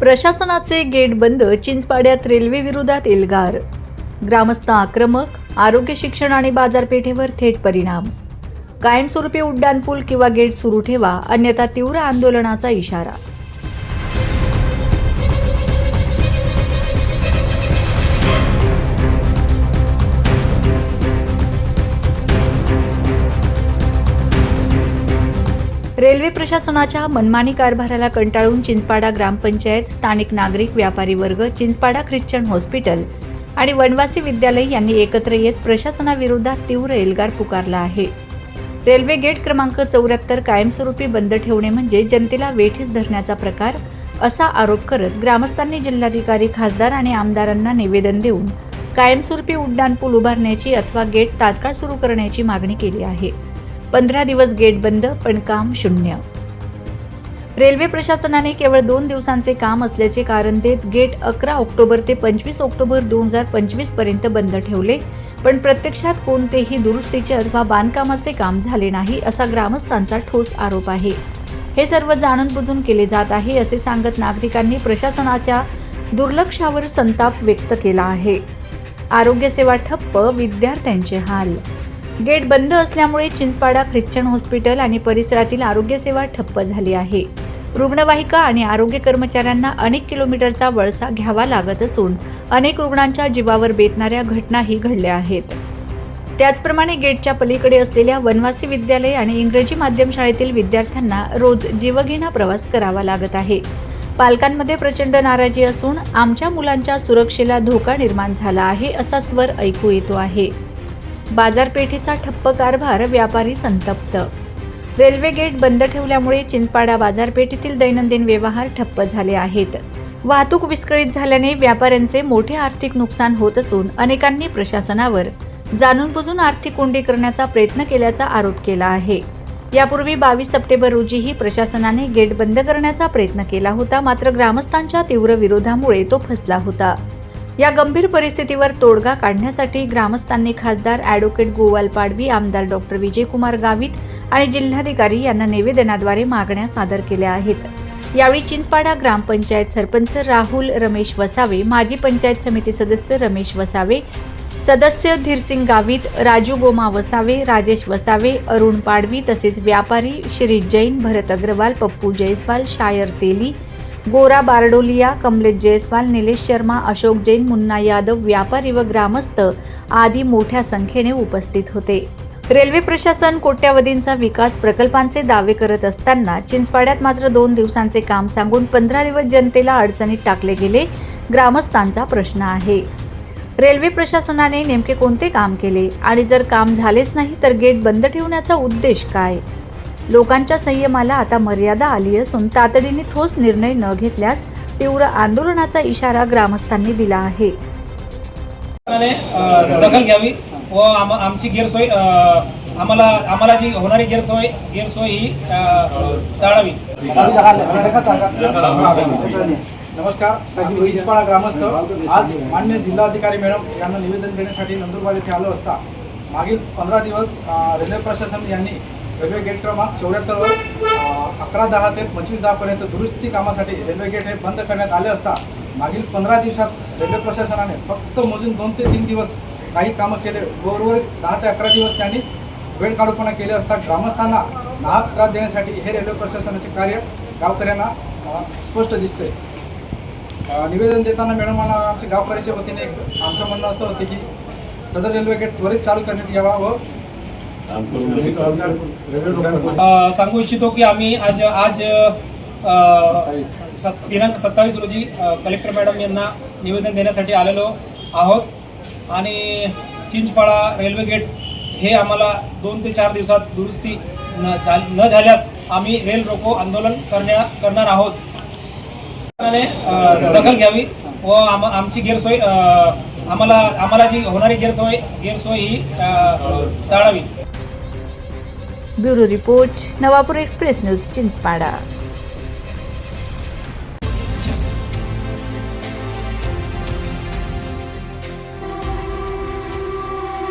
प्रशासनाचे गेट बंद चिंचपाड्यात रेल्वे विरोधात एल्गार. ग्रामस्थ आक्रमक आरोग्य शिक्षण आणि बाजारपेठेवर थेट परिणाम. कायमस्वरूपी उड्डाणपूल किंवा गेट सुरू ठेवा अन्यथा तीव्र आंदोलनाचा इशारा. रेल्वे प्रशासनाच्या मनमानी कारभाराला कंटाळून चिंचपाडा ग्रामपंचायत स्थानिक नागरिक व्यापारी वर्ग चिंचपाडा ख्रिश्चन हॉस्पिटल आणि वनवासी विद्यालय यांनी एकत्र येत प्रशासनाविरोधात तीव्र एल्गार पुकारला आहे. रेल्वे गेट क्रमांक चौऱ्याहत्तर कायमस्वरूपी बंद ठेवणे म्हणजे जनतेला वेठीस धरण्याचा प्रकार असा आरोप करत ग्रामस्थांनी जिल्हाधिकारी खासदार आणि आमदारांना निवेदन देऊन कायमस्वरूपी उड्डाणपूल उभारण्याची अथवा गेट तात्काळ सुरू करण्याची मागणी केली आहे. पंधरा दिवस गेट बंद पण काम शून्य. रेल्वे प्रशासनाने केवळ दोन दिवसांचे काम असल्याचे कारण देत गेट अकरा ऑक्टोबर ते पंचवीस ऑक्टोबर दोन हजार पंचवीसपर्यंत बंद ठेवले पण प्रत्यक्षात कोणतेही दुरुस्तीचे अथवा बांधकामाचे काम झाले नाही असा ग्रामस्थांचा ठोस आरोप आहे. हे सर्व जाणून बुजून केले जात आहे असे सांगत नागरिकांनी प्रशासनाच्या दुर्लक्षावर संताप व्यक्त केला आहे. आरोग्य सेवा ठप्प विद्यार्थ्यांचे हाल गेट बंद असल्यामुळे चिंचपाडा ख्रिश्चन हॉस्पिटल आणि परिसरातील आरोग्यसेवा ठप्प झाली आहे. रुग्णवाहिका आणि आरोग्य कर्मचाऱ्यांना अनेक किलोमीटरचा वळसा घ्यावा लागत असून अनेक रुग्णांच्या जीवावर बेतणाऱ्या घटनाही घडल्या आहेत. त्याचप्रमाणे गेटच्या पलीकडे असलेल्या वनवासी विद्यालय आणि इंग्रजी माध्यम शाळेतील विद्यार्थ्यांना रोज जीवघेणा प्रवास करावा लागत आहे. पालकांमध्ये प्रचंड नाराजी असून आमच्या मुलांच्या सुरक्षेला धोका निर्माण झाला आहे असा स्वर ऐकू येतो आहे. बाजारपेठेचा ठप्प कारभार व्यापारी संतप्त. रेल्वे गेट बंद ठेवल्यामुळे चिंचपाडा बाजारपेठेतील दैनंदिन व्यवहार ठप्प झाले आहेत. वाहतूक विस्कळीत झाल्याने व्यापाऱ्यांचे मोठे आर्थिक नुकसान होत असून अनेकांनी प्रशासनावर जाणून बुजून आर्थिक कोंडी करण्याचा प्रयत्न केल्याचा आरोप केला आहे. यापूर्वी बावीस सप्टेंबर रोजीही प्रशासनाने गेट बंद करण्याचा प्रयत्न केला होता मात्र ग्रामस्थांच्या तीव्र विरोधामुळे तो फसला होता. या गंभीर परिस्थितीवर तोडगा काढण्यासाठी ग्रामस्थांनी खासदार ॲडव्होकेट गोवाल पाडवी आमदार डॉक्टर विजयकुमार गावित आणि जिल्हाधिकारी यांना निवेदनाद्वारे मागण्या सादर केल्या आहेत. यावेळी चिंचपाडा ग्रामपंचायत सरपंच राहुल रमेश वसावे माजी पंचायत समिती सदस्य रमेश वसावे सदस्य धीरसिंग गावित राजू गोमा वसावे राजेश वसावे अरुण पाडवी तसेच व्यापारी श्री जैन भरत अग्रवाल पप्पू जयस्वाल शायर तेली गोरा बारडोलिया कमलेश जयस्वाल निलेश शर्मा अशोक जैन मुन्ना यादव व्यापारी व ग्रामस्थ आदी मोठ्या संख्येने उपस्थित होते. रेल्वे प्रशासन कोट्यावधींचा विकास प्रकल्पांचे दावे करत असताना चिंचपाड्यात मात्र दोन दिवसांचे काम सांगून पंधरा दिवस जनतेला अडचणीत टाकले गेले ग्रामस्थांचा प्रश्न आहे. रेल्वे प्रशासनाने नेमके कोणते काम केले? आणि जर काम झालेच नाही तर गेट बंद ठेवण्याचा उद्देश काय? लोकांच्या संयमाला आता मर्यादा आली असून तातडीने ठोस निर्णय न घेतल्यास तीव्र आंदोलनाचा इशारा ग्रामस्थांनी दिला आहे. दखल घ्यावी व आम आमची गैरसोय आम्हाला आम्हाला जी होणारी गैरसोय गैरसोय ही टाळावी. नमस्कार चिंचपाडा ग्रामस्थ. आज मान्य जिल्हाधिकारी मॅडम यांना निवेदन देण्यासाठी नंदुरबार येथे आलो असता. मागील पंधरा दिवस रेल्वे प्रशासन यांनी रेल्वे गेट क्रमांक चौऱ्याहत्तरवर अकरा दहा ते पंचवीस दहापर्यंत दुरुस्ती कामासाठी रेल्वे गेट हे बंद करण्यात आले असता मागील पंधरा दिवसात रेल्वे प्रशासनाने फक्त मोजून दोन ते तीन दिवस काही कामं केले. उर्वरित दहा ते अकरा दिवस त्यांनी वेळ काढूपणा केले असता ग्रामस्थांना नाहक त्रास देण्यासाठी हे रेल्वे प्रशासनाचे कार्य गावकऱ्यांना स्पष्ट दिसते निवेदन देताना मॅडमांना आमच्या गावकऱ्याच्या वतीने एक आमचं म्हणणं असं होते की सदर रेल्वे गेट त्वरित चालू करण्यात यावा व सांगू इच्छितो की आम्ही आज आज सत- दिनांक सत्तावीस रोजी कलेक्टर मॅडम यांना निवेदन देण्यासाठी आलेलो आहोत. आणि चिंचपाडा रेल्वे गेट हे आम्हाला दोन ते चार दिवसात दुरुस्ती न झाल- न झाल्यास आम्ही रेल रोको आंदोलन करण्या करणार आहोत. दखल घ्यावी व आम आमची गैरसोय आम्हाला आम्हाला जी होणारी गैरसोय गैरसोय ही टाळावी. Bureau report Navapur express news चिंसपाड़ा